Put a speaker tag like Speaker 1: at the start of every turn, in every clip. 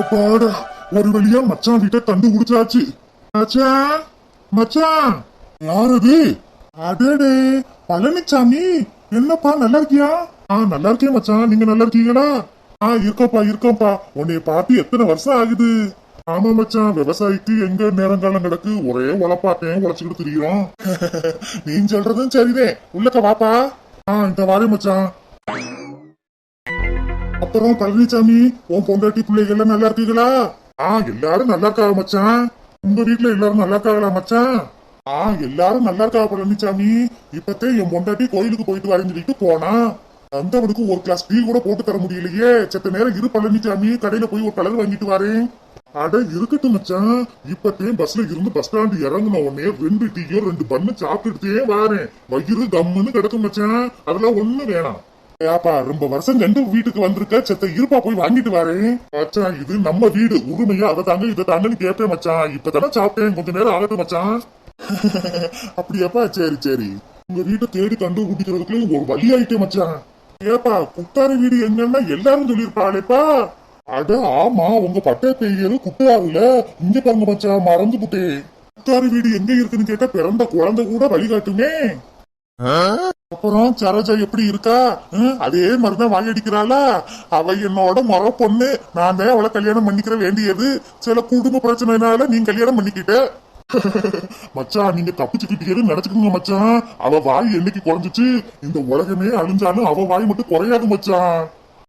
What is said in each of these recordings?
Speaker 1: அப்பாடா ஒரு வழியா மச்சான் வீட்டை கண்டுபிடிச்சாச்சு மச்சான் மச்சான். யார் அது அடடே பழனிச்சாமி என்னப்பா நல்லா இருக்கியா? ஆ நல்லா இருக்கேன் மச்சான் நீங்க நல்லா இருக்கீங்களா? ஆ இருக்கோப்பா இருக்கோப்பா உன்னைய பார்த்து எத்தனை வருஷம் ஆகுது? ஆமா மச்சான் விவசாயிக்கு எங்க நேரங்காலம் கிடக்கு ஒரே உழப்பாட்டையும் உழைச்சுக்கிட்டு திரிகிறோம் நீ சொல்றதும் சரிதே உள்ளக்க வாப்பா. ஆ இந்த வாரே மச்சான். அப்புறம் பழனிசாமி உன் பொண்டாட்டி பிள்ளைகள் எல்லாம் நல்லா இருக்கீங்களா? ஆ எல்லாரும் நல்லா இருக்கா மச்சான். உங்க வீட்டுல எல்லாரும் நல்லா இருக்காங்களா மச்சான்? ஆ எல்லாரும் நல்லா இருக்கா பழனிசாமி இப்பத்தே என் பொண்டாட்டி கோயிலுக்கு போயிட்டு வரேன்னு சொல்லிட்டு போனா. வந்தவனுக்கு ஒரு கிளாஸ் டீ கூட போட்டு தர முடியலையே. செத்த நேரம் இரு பழனிசாமி கடையில போய் ஒரு கலர் வாங்கிட்டு வரேன். அட இருக்கட்டும் மச்சான். இப்பத்தே பஸ்ல இருந்து பஸ் ஸ்டாண்ட் இறங்குன உடனே ரெண்டு டீயோ ரெண்டு பண்ணு சாப்பிட்டுட்டே வாரேன். வயிறு கம்முன்னு கிடக்கும் மச்சான். அதெல்லாம் ஒண்ணு வேணாம். ஏப்பா ரொம்ப வருஷம் கண்டு வீட்டுக்கு வந்திருக்க? செத்த இருப்பா போய் வாங்கிட்டு வரேன். மச்சான் இது நம்ம வீடு. உரிமையா? அதை தாங்க இதை தாங்கன்னு கேட்பேன் மச்சான். இப்பதானே சாப்பிட்டேன். கொஞ்ச நேரம் ஆகட்டும் மச்சான். அப்படியாப்பா? சரி சரி. உங்க வீட்டை தேடி கண்டு குடிக்கிறதுக்குள்ள ஒரு வழி ஆயிட்டே மச்சான். ஏப்பா குத்தாரி வீடு எங்கன்னா எல்லாரும் சொல்லியிருப்பாளேப்பா. அட ஆமா உங்க பட்டை பெய்யரு குட்டையாருல இங்க பாருங்க மச்சான் மறந்து புட்டே குட்டாரி வீடு எங்க இருக்குன்னு கேட்டா பிறந்த குழந்தை கூட வழிகாட்டுமே. அப்புறம் சரோஜா எப்படி இருக்கா? அதே மாதிரிதான் வாயடிக்கிறாளா அவ என்னோட முறை பொண்ணு. நான் தான் அவளை கல்யாணம் பண்ணிக்கிற வேண்டியது. சில குடும்ப பிரச்சனைனால நீ கல்யாணம் பண்ணிக்கிட்ட. மச்சான் நீங்க தப்பிச்சுக்கிட்டீங்கன்னு நினைச்சுக்கோங்க மச்சான். அவ வாய் என்னைக்கு குறைஞ்சிச்சு? இந்த உலகமே அழிஞ்சாலும் அவ வாய் மட்டும் குறையாது மச்சான்.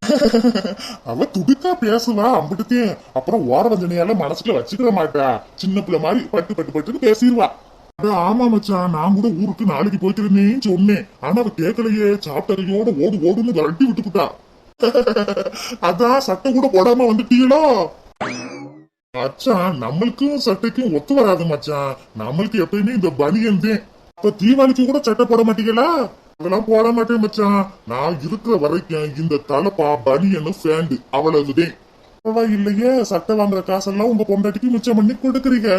Speaker 1: அவ துடுக்கா பேசுவா அம்பிட்டுக்கே அப்புறம் ஓர வந்தனையால மனசுல வச்சுக்கிற மாட்டா. சின்ன பிள்ளை மாதிரி பட்டு பட்டு பட்டுன்னு பேசிடுவா ஆமா மச்சான் நான் கூட ஊருக்கு நாளைக்கு போயிட்டு இருந்தேன்னு சொன்னேன். ஆனா அவ கேட்கலையே சாப்பிட்டறையோட ஓடு ஓடுன்னு விரட்டி விட்டுக்கிட்டா அதான் சட்டை கூட போடாம வந்துட்டீங்களோ? மச்சான் நம்மளுக்கும் சட்டைக்கும் ஒத்து வராது மச்சான். நம்மளுக்கு எப்பயுமே இந்த பனியன் தான். இப்ப தீபாவளிக்கு கூட சட்டை போட மாட்டீங்களா? அதெல்லாம் போட மாட்டேன் மச்சான். நான் இருக்கிற வரைக்கும் இந்த தலைப்பா பனியன்னு ஃபேண்டு அவ்வளவுதான். இல்லையே சட்டை வாங்குற காசெல்லாம் உங்க பொண்டாட்டிக்கு மிச்சம் பண்ணி கொடுக்குறீங்க.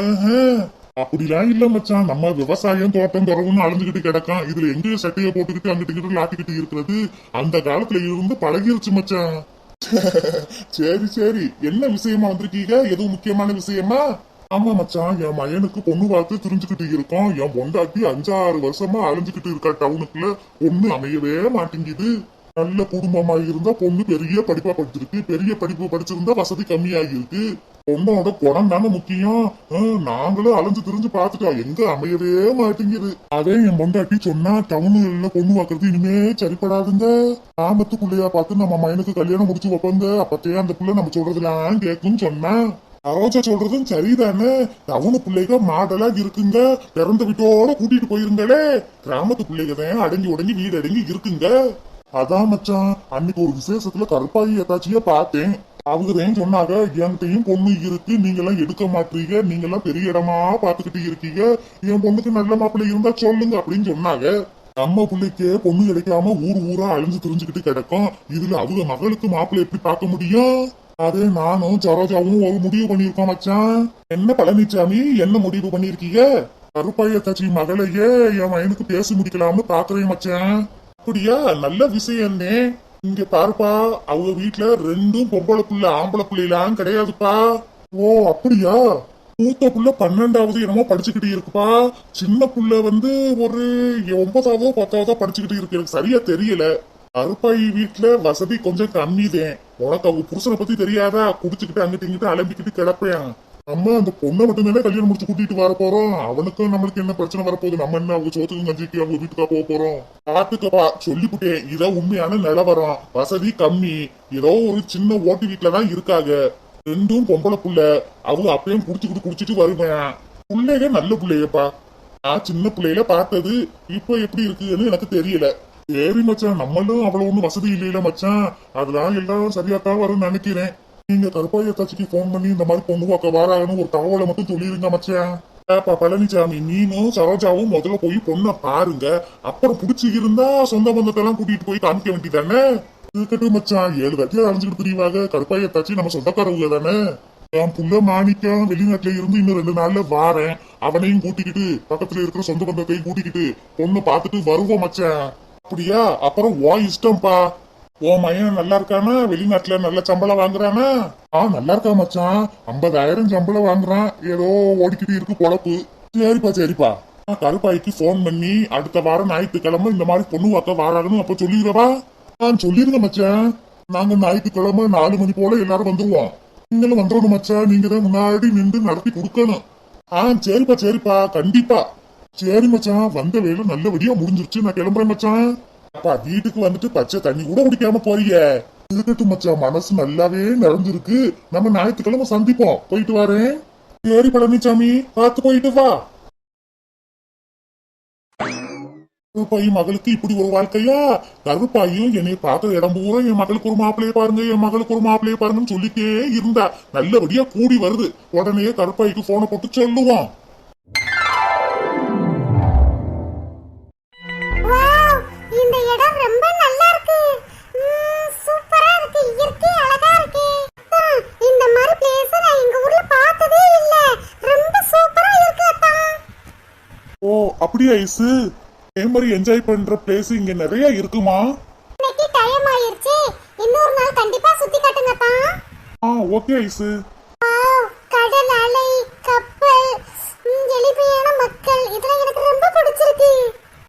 Speaker 1: அப்படிலாம் இல்ல மச்சான். நம்ம விவசாயம் தோட்டம் துறவுன்னு அழிஞ்சுக்கிட்டு கிடக்கான். இதுல எங்க சட்டையை போட்டுக்கிட்டு அங்கிட்டு லாட்டிக்கிட்டு இருக்கிறது? அந்த காலத்துல இருந்து பழகிருச்சு மச்சான். சரி சரி. என்ன விஷயமா வந்திருக்கீங்க? எதுவும் முக்கியமான விஷயமா? ஆமா மச்சான். என் மயனுக்கு பொண்ணு பார்த்து திரிஞ்சுக்கிட்டு இருக்கோம். என் பொண்டாட்டி அஞ்சாறு வருஷமா அழிஞ்சுக்கிட்டு இருக்கா டவுனுக்குள்ள. பொண்ணு அமையவே மாட்டேங்குது. நல்ல குடும்பமா இருந்தா பொண்ணு பெரிய படிப்பா படிச்சிருக்கு. பெரிய படிப்பு படிச்சிருந்தா வசதி கம்மியாகிருக்கு பொண்ணோட குணம் தானே முக்கியம்? நாங்களும் அலைஞ்சு திரிஞ்சு பார்த்துட்டோம். எங்க அமையவே மாட்டேங்குது. அதே என் பொண்டாட்டி சொன்னா டவுனுல பொண்ணு பாக்குறது இனிமே சரிப்படாதுங்க. கிராமத்து பிள்ளையா பார்த்து நம்ம மயனுக்கு கல்யாணம் முடிச்சு வைப்பங்க. அப்பத்தே அந்த பிள்ளை நம்ம சொல்றதுலாம் கேட்கும்னு சொன்னா. அரோஜா சொல்றதும் சரிதானே? டவுனு பிள்ளைக மாடலா இருக்குங்க. பிறந்த வீட்டோட கூட்டிட்டு போயிருங்களே. கிராமத்து பிள்ளைக தான் அடங்கி உடங்கி வீடு அடங்கி இருக்குங்க. அதான் மச்சான் அன்னைக்கு ஒரு விசேஷத்துல கருப்பாயி ஏதாச்சியே பார்த்தேன். அவங்க தான் சொன்னாங்க என்கிட்டயும் பொண்ணு இருக்கு நீங்க எல்லாம் எடுக்க மாட்டீங்க நீங்க எல்லாம் பெரிய இடமா பாத்துக்கிட்டு இருக்கீங்க. என் பொண்ணுக்கு நல்ல மாப்பிள்ளை இருந்தா சொல்லுங்க அப்படின்னு சொன்னாங்க. நம்ம பிள்ளைக்கே பொண்ணு கிடைக்காம ஊர் ஊரா அழிஞ்சு திரிஞ்சுக்கிட்டு கிடக்கும். இதுல அவங்க மகளுக்கு மாப்பிள்ளை எப்படி பார்க்க முடியும்? அதே நானும் சரோஜாவும் ஒரு முடிவு பண்ணிருக்கோம் மச்சான். என்ன பழனிசாமி என்ன முடிவு பண்ணிருக்கீங்க கருப்பாய தச்சி மகளையே என் மயனுக்கு பேசி முடிக்கலாம்னு பாக்குறேன் மச்சான். அப்படியா? நல்ல விஷயம்னே. இங்க பாருப்பா அவங்க வீட்டுல ரெண்டும் பொம்பளை புள்ள ஆம்பளை புள்ளையெல்லாம் கிடையாதுப்பா. ஓ அப்படியா? மூத்த புள்ள பன்னெண்டாவது என்னமோ படிச்சுக்கிட்டு இருக்குப்பா. சின்ன புள்ள வந்து ஒரு ஒன்பதாவதோ பத்தாவதோ படிச்சுக்கிட்டு இருக்கு. எனக்கு சரியா தெரியல. அருப்பாயி வீட்டுல வசதி கொஞ்சம் கம்மிதான். உனக்கு அவங்க புருஷனை பத்தி தெரியாதா? குடிச்சுக்கிட்டு அங்கிட்டு இங்கிட்டு அலம்பிக்கிட்டு கிடப்பேன். நம்ம அந்த பொண்ணை மட்டும்தானே கல்யாணம் முடிச்சு கூட்டிட்டு வர போறோம். அவனுக்கு நம்மளுக்கு என்ன பிரச்சனை வரப்போகுது? நம்ம என்ன அவங்க சோத்துக்கும் கஞ்சிக்கு அவங்க வீட்டுக்கா போக போறோம்? பாத்துக்கப்பா சொல்லிவிட்டேன் இதான் உண்மையான நிலவரம் வசதி கம்மி. ஏதோ ஒரு சின்ன ஓட்டு வீட்டுலதான் இருக்காங்க. ரெண்டும் பொம்பளை புள்ள. அவங்க அப்பயும் குடிச்சுக்கிட்டு குடிச்சிட்டு வருவேன். பிள்ளைக நல்ல பிள்ளையப்பா. நான் சின்ன பிள்ளையில பார்த்தது. இப்போ எப்படி இருக்குன்னு எனக்கு தெரியல. சரி மச்சான். நம்மளும் அவ்வளவு ஒண்ணும் வசதி இல்லையில மச்சான். அதெல்லாம் எல்லாம் சரியாத்தான் வரும்னு நினைக்கிறேன். நீங்க கருப்பாய தாச்சிக்கு போன் பண்ணி இந்த மாதிரி பொண்ணு பார்க்க வாராங்கன்னு ஒரு தகவலை மட்டும் சொல்லிருங்க மச்சான். ஏப்பா பழனிசாமி நீனும் சரோஜாவும் முதல்ல போய் பொண்ணை பாருங்க. அப்புறம் பிடிச்சி இருந்தா சொந்த பந்தத்தை எல்லாம் கூட்டிட்டு போய் காமிக்க வேண்டியதானே? இருக்கட்டும் மச்சான். ஏழு வட்டியா அலைஞ்சுக்கிட்டு தெரியவாங்க கருப்பாய தாச்சி நம்ம சொந்தக்காரவங்க தானே? என் புள்ள மாணிக்கம் வெளிநாட்டுல இருந்து இன்னும் ரெண்டு நாள்ல வாரேன். அவனையும் கூட்டிக்கிட்டு பக்கத்துல இருக்கிற சொந்த பந்தத்தையும் கூட்டிக்கிட்டு பொண்ணு பார்த்துட்டு வருவோம் மச்சான். அப்படியா? அப்புறம் ஓ இஷ்டம்ப்பா. ஓ மையன் நல்லா இருக்கானா? வெளிநாட்டுல நல்ல சம்பளம் வாங்குறானா? ஆ நல்லா இருக்கா மச்சான். ஐம்பதாயிரம் சம்பளம் வாங்குறான். ஏதோ ஓடிக்கிட்டு இருக்கு பொழப்பு. சரிப்பா சரிப்பா. நான் கருப்பாய்க்கு ஃபோன் பண்ணி அடுத்த வாரம் ஞாயிற்றுக்கிழமை இந்த மாதிரி பொண்ணு பார்க்க வாராங்கன்னு அப்ப சொல்லிடுறவா நான் சொல்லிருங்க மச்சான். நாங்க ஞாயிற்றுக்கிழமை நாலு மணி போல எல்லாரும் வந்துருவோம். நீங்களும் வந்துடணும் மச்சான். நீங்க தான் முன்னாடி நின்று நடத்தி கொடுக்கணும். ஆ சரிப்பா சரிப்பா. கண்டிப்பா. சரி மச்சான். வந்த வேலை நல்லபடியா முடிஞ்சிருச்சு. நான் கிளம்புறேன் மச்சான். அப்பா வீட்டுக்கு வந்துட்டு பச்சை தண்ணி கூட குடிக்காம போறீங்க இருக்கட்டும் மச்சான் மனசு நல்லாவே நிறைஞ்சிருக்கு. நம்ம ஞாயிற்றுக்கிழமை சந்திப்போம். போயிட்டு வரேன். சரி பழனிசாமி பார்த்து போயிட்டு வா. கருப்பாயும் மகளுக்கு இப்படி ஒரு வாழ்க்கையா? கருப்பாயும் என்னை பார்த்த இடம் பூரா என் மகளுக்கு ஒரு மாப்பிளைய பாருங்க என் மகளுக்கு ஒரு மாப்பிளைய பாருங்கன்னு சொல்லிட்டே இருந்தா நல்லபடியா கூடி வருது. உடனே கருப்பாய்க்கு போனை போட்டு சொல்லுவான் அப்படியா ஐசு? அதே மாதிரி என்ஜாய் பண்ற பிளேஸ் இங்க நிறைய இருக்குமா?
Speaker 2: இன்னைக்கு டைம் ஆயிருச்சு. இன்னொரு நாள் கண்டிப்பா சுத்தி காட்டுங்க அத்தா
Speaker 1: ஆ ஓகே ஐசு.
Speaker 2: கடல் அலை கப்பல் எளிமையான மக்கள். இதெல்லாம் எனக்கு ரொம்ப பிடிச்சிருக்கு.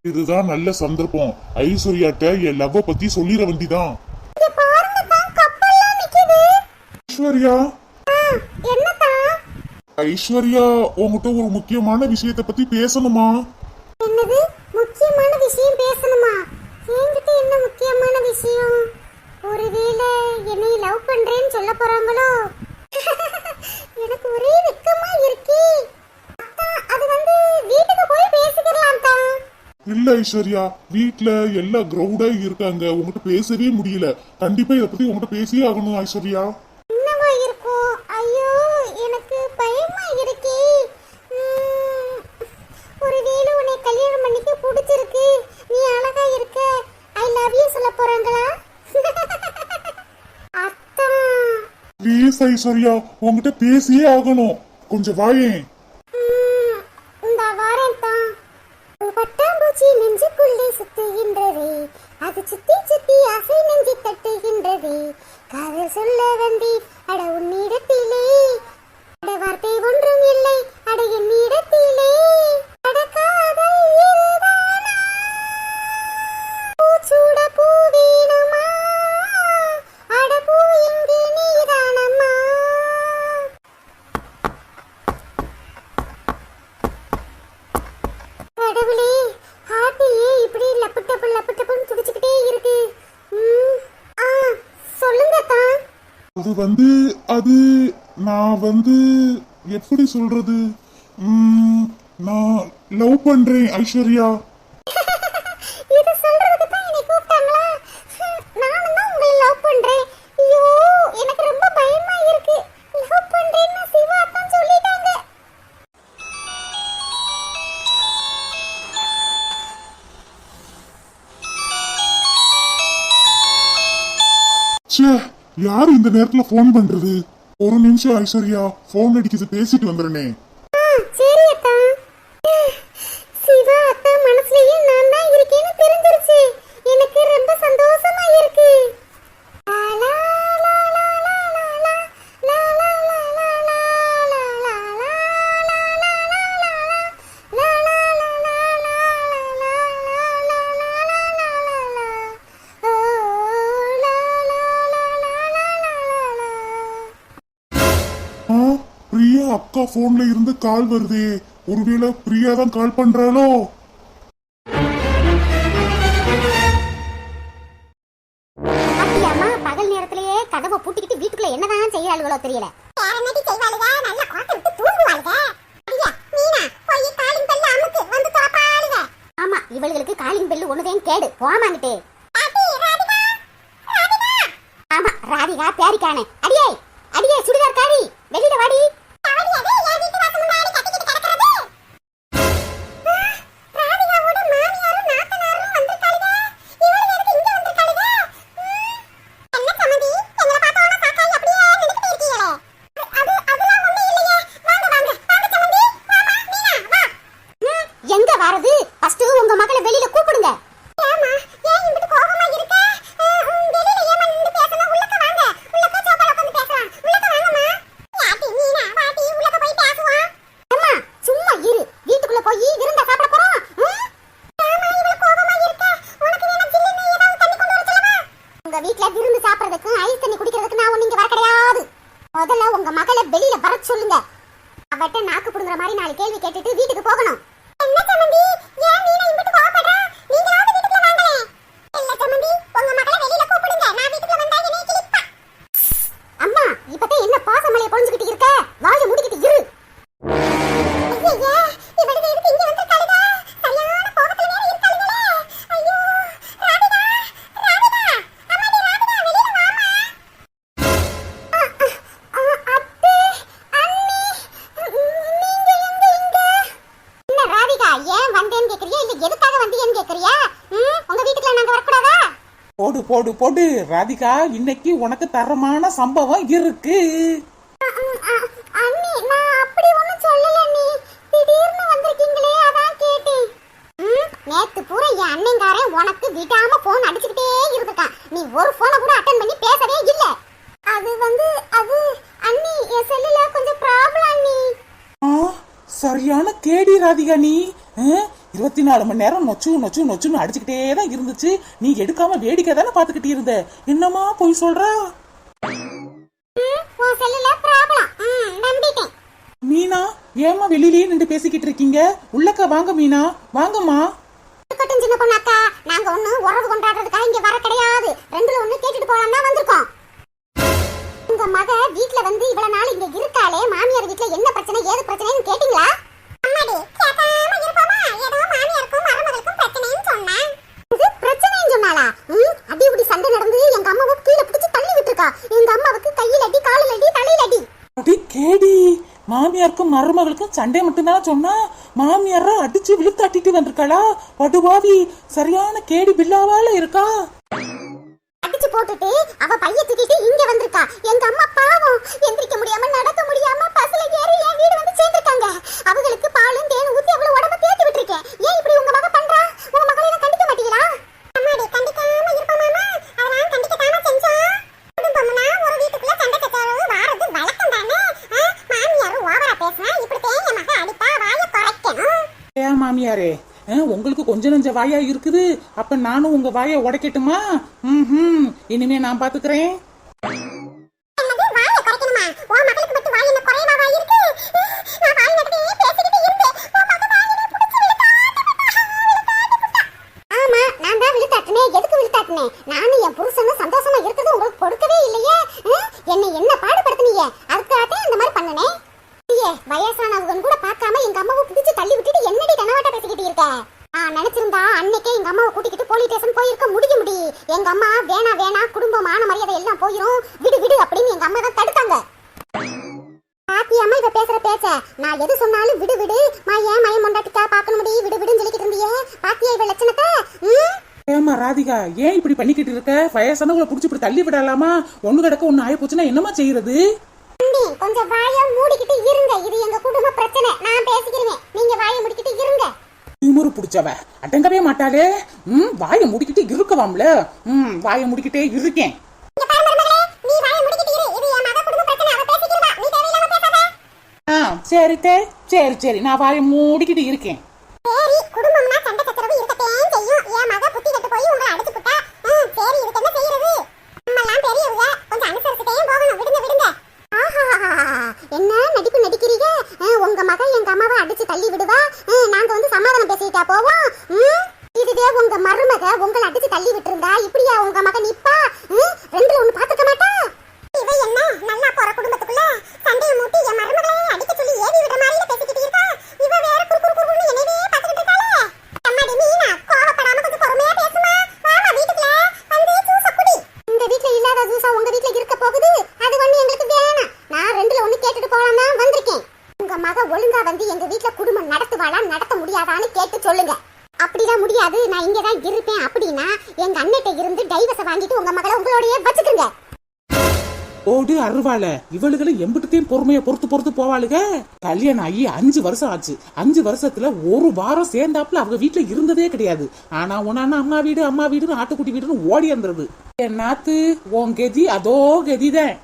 Speaker 1: இதுதான் நல்ல சந்தர்ப்பம். ஐஸ்வர்யாட்ட என் லவ்வ பத்தி சொல்லிட வேண்டிதான்.
Speaker 2: இங்க பாருங்க தான் கப்பல்லாம் நிக்குது.
Speaker 1: ஐஸ்வர்யா?
Speaker 2: ஆ, என்னத்தா
Speaker 1: ஐஸ்வர்யா உங்ககிட்ட ஒரு முக்கியமான விஷயத்தை பத்தி பேசணுமா
Speaker 2: என்னது முக்கியமான விஷயம் பேசணுமா என்கிட்ட என்ன முக்கியமான விஷயம் ஒருவேளை என்னை லவ் பண்றேன்னு சொல்ல போறாங்களோ எனக்கு ஒரே வெக்கமா இருக்கே அத்தா அது வந்து வீட்டுக்கு போய் பேசிக்கலாம் தான்
Speaker 1: இல்ல ஐஸ்வர்யா வீட்ல எல்லா கிரௌடா இருக்காங்க. உங்ககிட்ட பேசவே முடியல. கண்டிப்பா இத பத்தி உங்ககிட்ட பேசியே ஆகணும் ஐஸ்வர்யா.
Speaker 2: என்னவா இருக்கும் ஐயோ எனக்கு பயமா இருக்கே. உம், ஒருவேளை உன்னை கல்யாணம் பண்ணிக்க பிடிச்சிருக்கு. நீ அழகா இருக்க. ஐ லவ் யூ சொல்ல போறாங்களா? அத்தா.
Speaker 1: ப்ளீஸ் ஐஸ்வர்யா உங்ககிட்ட பேசியே ஆகணும். கொஞ்சம் வாயேன்.
Speaker 2: அது வந்து
Speaker 1: அது நான் வந்து எப்படி சொல்றது? நான் லவ் பண்றேன் ஐஸ்வர்யா. யாரு இந்த நேரத்துல ஃபோன் பண்றது? ஒரு நிமிஷம் ஐஸ்வர்யா ஃபோன் அடிக்குது பேசிட்டு வந்துடுனே அக்கா போன்ல இருந்து கால் வருதே. ஒருவேளை பிரியா தான் கால் பண்றாளோ?
Speaker 2: அப்படியாம்மா பகல் நேரத்திலேயே கதவை பூட்டிக்கிட்டு வீட்டுக்குள்ள என்னதான் செய்யறாளுகளோ தெரியல. ஆமா இவளுகளுக்கு காலிங் பெல்லு ஒண்ணுதான் கேடு. போமாங்கிட்டே ஆமா ராதிகா பேரிக்கானே. அடியே அடியே சுடிதார் காரி வெளியில வாடி.
Speaker 3: போடு போடு. ராதிகா இன்னைக்கு உனக்கு தரமான சம்பவம் இருக்கு.
Speaker 2: நேத்து பூரா என் அண்ணங்காரன் உனக்கு விடாம போன் அடிச்சுக்கிட்டே இருந்திருக்கான் நீ ஒரு போனை கூட அட்டன் பண்ணி பேசவே இல்ல. அது வந்து அது அண்ணி என் செல்லுல கொஞ்சம் ப்ராப்ளம் அண்ணி.
Speaker 3: ஆ, சரியான கேடி ராதிகா நீ. இருபத்தி நாலு மணி நேரம் நொச்சு நொச்சு நொச்சுன்னு அடிச்சுக்கிட்டே தான் இருந்துச்சு. நீ எடுக்காம வேடிக்கை தானே பாத்துக்கிட்டு இருந்த? என்னமா போய் சொல்ற? மீனா ஏமா வெளியிலேயே நின்று பேசிக்கிட்டு இருக்கீங்க? உள்ளக்க வாங்க மீனா. வாங்கம்மா.
Speaker 2: சின்ன பொண்ணாக்கா நாங்க ஒண்ணு உறவு கொண்டாடுறதுக்காக இங்க வர கிடையாது. ரெண்டுல ஒண்ணு கேட்டுட்டு போலாம் தான் வந்திருக்கோம். உங்க மக வீட்ல வந்து இவ்வளவு நாள் இங்க இருக்காளே. மாமியார் வீட்ல என்ன பிரச்சனை ஏது பிரச்சனைன்னு கேட்டீங்களா? அம்மாடி கேட்காம இருப்பாமா? ஏதோ மாமியாருக்கும் மருமகளுக்கும் பிரச்சனைன்னு சொன்னேன் இது பிரச்சனைன்னு சொன்னாளா? ம் அடி உடி சண்டை நடந்து எங்க அம்மாவை கீழே பிடிச்சு தள்ளி விட்டுருக்கா எங்க அம்மாவுக்கு கையில் அடி காலில் அடி தலையில அடி.
Speaker 3: அடி கேடி. மாமியாருக்கும் மருமகளுக்கும் சண்டை மட்டும்தானே சொன்னா? மாமியார அடிச்சு விழுத்தாட்டிட்டு வந்திருக்காளா? படுபாவி சரியான கேடி பில்லாவால இருக்கா?
Speaker 2: போட்டுட்டு அவ பைய தூக்கிட்டு இங்க வந்திருக்கா. எங்க அம்மா பாவம். எந்திரிக்க முடியாம நடக்க முடியாம பஸ்ல ஏறி என் வீடு வந்து சேர்ந்திருக்காங்க. அவங்களுக்கு பாலும் தேனும் ஊத்தி அவ்வளவு உடம்ப தேத்தி விட்டுருக்கேன். ஏன் இப்படி உங்க மக பண்றா? உங்க மகளை எல்லாம் கண்டிக்க மாட்டீங்களா? அம்மாடி கண்டிக்காம இருப்போமாமா அதெல்லாம் கண்டிக்கத்தாம செஞ்சோம். குடும்பம்னா ஒரு வீட்டுக்குள்ள சண்டை சச்சரவு வாரது வழக்கம் தானே? மாமியாரும் ஓவரா பேசினா இப்படி தேங்க மக அடிப்பா வாய குறைக்கணும்.
Speaker 3: ஏன் மாமியாரே? ஆ, உங்களுக்கு கொஞ்ச நஞ்ச வாயா இருக்குது. அப்ப நானும் உங்க வாயை உடைக்கட்டுமா? ம் இனிமே நான் பாத்துக்கிறேன்
Speaker 2: என்னது வாயை குறைக்கணுமா உன் மகளுக்கு மட்டும் வாய் என்ன குறைவா வாய் இருக்கு நான் வாய் நடத்தியே பேசிக்கிட்டு இருந்தேன் உன் மக வாயில புடிச்சு ஆமா நான் தான் விழுத்தாட்டினே எதுக்கு விழுத்தாட்டினே நானும் என் புருஷனும் சந்தோஷமா இருக்கிறது உங்களுக்கு கொடுக்கவே இல்லையே ஹம்? என்னை என்ன பாடுபடுத்துனீங்க அதுக்காகத்தான் இந்த மாதிரி பண்ணனே ஐயே வயசானவங்க கூட பார்க்காம எங்க அம்மாவை பிடிச்சு தள்ளி விட்டுட்டு என்னடி கனவாட்ட பேசிக்கிட்டு இருக்க நான் நினைச்சிருந்தா அன்னைக்கே எங்க அம்மாவை கூட்டிக்கிட்டு போலீஸ் ஸ்டேஷன் போயிருக்க முடிய முடி எங்க அம்மா வேணா வேணா குடும்பம் மான மரியாதை எல்லாம் போயிரும் விடு விடு அப்படின்னு எங்க அம்மா தான் தடுத்தாங்க பாத்தியம்மா இப்ப பேசுற பேச்ச நான் எது சொன்னாலும் விடு விடு. மா ஏன் மயம் மொண்டாட்டிக்கா பார்க்கணும் முடி விடு விடுன்னு சொல்லிக்கிட்டு இருந்தியே. பாத்தியா இவ லட்சணத்தை?
Speaker 3: ஏமா ராதிகா ஏன் இப்படி பண்ணிக்கிட்டு இருக்க? வயசானவங்களை புடிச்சு இப்படி தள்ளி விடலாமா? ஒண்ணு கிடக்க ஒண்ணு ஆயி போச்சுன்னா என்னமா செய்யறது?
Speaker 2: கொஞ்சம் வாயை மூடிக்கிட்டு இருங்க. இது எங்க குடும்ப பிரச்சனை. நான் பேசிக்கிறேன். நீங்க வாயை மூடிக்கிட்டு இருங்க.
Speaker 3: திமுரு பிடிச்சவ. அடங்கவே மாட்டாளே. ம் வாயை முடிக்கிட்டு இருக்கவாம்ல. ம் வாயை முடிக்கிட்டே இருக்கேன்
Speaker 2: இங்க பாரு மருமகளே, நீ வாயை மூடிக்கிட்டு இரு இது என் மக குடும்ப பிரச்சனை அவ பேசிக்கிறவா நீ தேவையில்லாம பேசாத
Speaker 3: ஆ சரி தே சரி சரி. நான் வாயை மூடிக்கிட்டு இருக்கேன்.
Speaker 2: சரி குடும்பம்னா சண்டை சச்சரவு இருக்கத்தேன் செய்யும். என் மக புத்தி கெட்டு போய் உங்களை அடிச்சு புட்டா. சரி இதுக்கு என்ன செய்யறது? நம்மலாம் பெரியவங்க கொஞ்சம் அனுசரிச்சுட்டே போகணும் விடுங்க விடுங்க ஆஹா என்ன நடிப்பு நடிக்கிறீங்க ஆ, உங்க மக எங்க அம்மாவை அடிச்சு தள்ளி விடுவா ஆ, நாங்க வந்து சமாதானம் பேசிட்டா போவோம் ம்? இதுவே உங்க மருமக உங்களை அடிச்சு தள்ளி விட்டுருந்தா இப்படியா உங்க மக நிப்பா ம்? ரெண்டுல ஒண்ணு பாத்துக்க மாட்டா இவ என்ன நல்லா போற குடும்பத்துக்குள்ள சண்டையை மூட்டி என் மருமகளை அடிக்க சொல்லி ஏவி விட மாதிரி பேசிக்கிட்டு இருக்கா இவ வேற குறு குறு குறுன்னு என்னவே பாத்துக்கிட்டு இருக்காளே அம்மாடி மீனா கோவப்படாம கொஞ்சம் பொறுமையா பேசுமா வாமா வீட்டுக்குள்ள வந்து ஜூஸ குடி இந்த வீட்ல இல்லாத ஜூஸா உங்க வீட்ல இருக்க போகுது அது ஒண்ணு எங்களுக்கு வேணாம் நான் ரெண்டுல ஒண்ணு கேட்டுட்டு போலாம் தான் வந்திருக்கேன் உங்க மக ஒழுங்கா வந்து எங்க வீட்ல குடும்பம் நடத்துவாளா நடத்த முடியாதான்னு கேட்டு சொல்லுங்க முடியாது நான் இங்க தான் இருப்பேன் அப்படின்னா எங்க அண்ணன்ட்ட இருந்து டைவர்ஸை வாங்கிட்டு உங்க மகளை உங்களோடயே வச்சுக்கோங்க
Speaker 3: ஓடு அருவாள. இவளுகளை எம்பிட்டுத்தையும் பொறுமையை பொறுத்து பொறுத்து போவாளுக. கல்யாணம் ஆகி அஞ்சு வருஷம் ஆச்சு. அஞ்சு வருஷத்துல ஒரு வாரம் சேர்ந்தாப்புல அவங்க வீட்டுல இருந்ததே கிடையாது. ஆனா உனான அம்மா வீடு அம்மா வீடுன்னு ஆட்டுக்குட்டி வீடுன்னு ஓடி இருந்தது என் நாத்து? உன் கெதி அதோ கெதிதான்.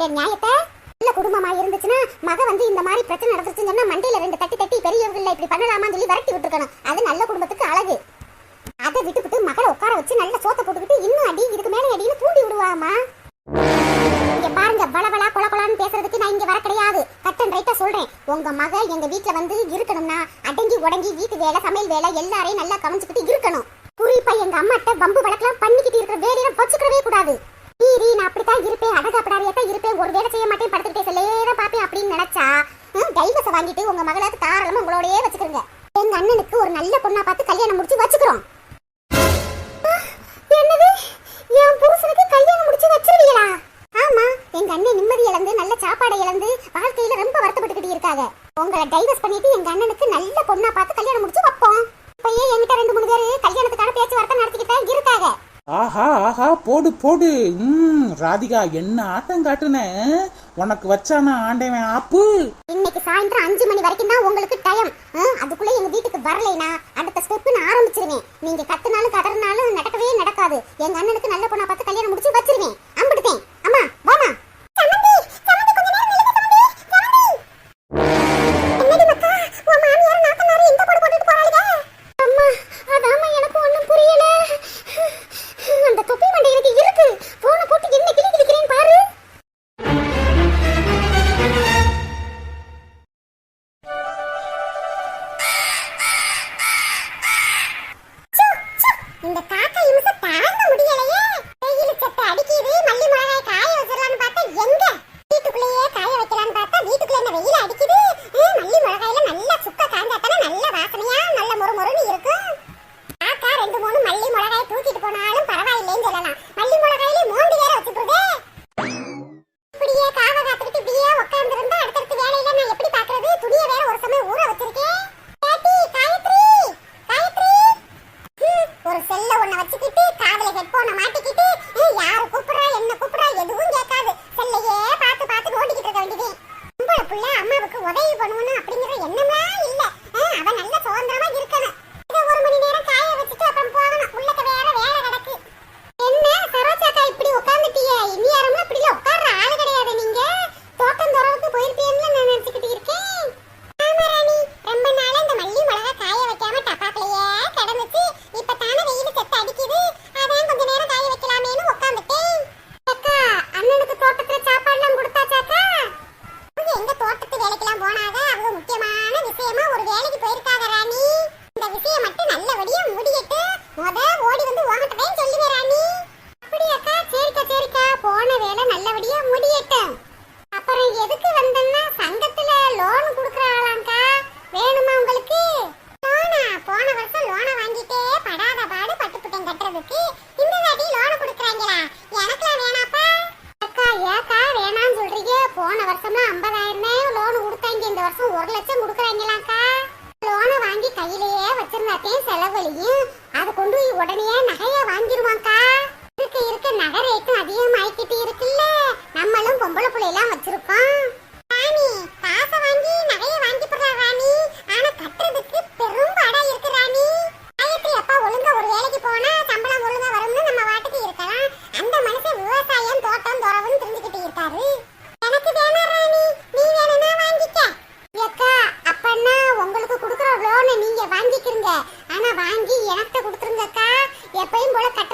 Speaker 2: இருக்க நியாயத்தை நல்ல குடும்பமா இருந்துச்சுன்னா மக வந்து இந்த மாதிரி பிரச்சனை நடந்துச்சுன்னு சொன்னா மண்டையில ரெண்டு தட்டி தட்டி பெரியவர்கள் இப்படி பண்ணலாமான்னு சொல்லி விரட்டி விட்டுருக்கணும். வச்சுக்கிறோங்க. எங்க அண்ணனுக்கு ஒரு நல்ல பொண்ணா பார்த்து கல்யாணம் முடிச்சு வச்சுக்கிறோம். என்னது? என் புருஷனுக்கு கல்யாணம் முடிச்சு வச்சிருவீங்களா? ஆமா எங்க அண்ணன் நிம்மதி இழந்து நல்ல சாப்பாடு இழந்து வாழ்க்கையில ரொம்ப வருத்தப்பட்டுக்கிட்டு இருக்காங்க. உங்களை டைவர்ஸ் பண்ணிட்டு எங்க அண்ணனுக்கு நல்ல பொண்ணா பார்த்து கல்யாணம் முடிச்சு வைப்போம். இப்பயே என்கிட்ட ரெண்டு மூணு பேர் கல்யாணத்துக்கான பேச்சுவார்த்தை நடத்திக்கிட்டா இருக்காங்க.
Speaker 3: ஆஹா ஆஹா போடு போடு. ம் ராதிகா என்ன ஆட்டம் காட்டுன? உனக்கு வச்சானா ஆண்டவன் ஆப்பு?
Speaker 2: இன்னைக்கு சாயந்தரம் அஞ்சு மணி வரைக்கும் தான் உங்களுக்கு டைம் அதுக்குள்ள எங்க வீட்டுக்கு வரலைனா அடுத்த ஸ்டெப் நான் ஆரம்பிச்சிருவேன். நீங்க கத்துனாலும் கதறினாலும் நடக்கவே நடக்காது. எங்க அண்ணனுக்கு நல்ல பொண்ணா பார்த்து கல்யாணம் முடிச்சு வச்சிருவேன். அம்பிடுதேன். அம்மா வாமா. போன வருஷம்லாம் ஐம்பதாயிரம் லோன் கொடுத்தாங்க. இந்த வருஷம் ஒரு லட்சம் கொடுக்குறாங்களாக்கா? லோனை வாங்கி கையிலேயே வச்சிருந்தாத்தையும் செலவழியும் அதை கொண்டு போய் உடனே நகையை வாங்கிடுவாங்க்கா இருக்க இருக்க. நகை ரேட்டும் அதிகமாகிக்கிட்டு இருக்குல்ல. நம்மளும் பொம்பளை பிள்ளையெல்லாம் வச்சிருக்கோம். ராணி காசை வாங்கி நகையை வாங்கி போடுறா ராணி. ஆனா கட்டுறதுக்கு போல கட்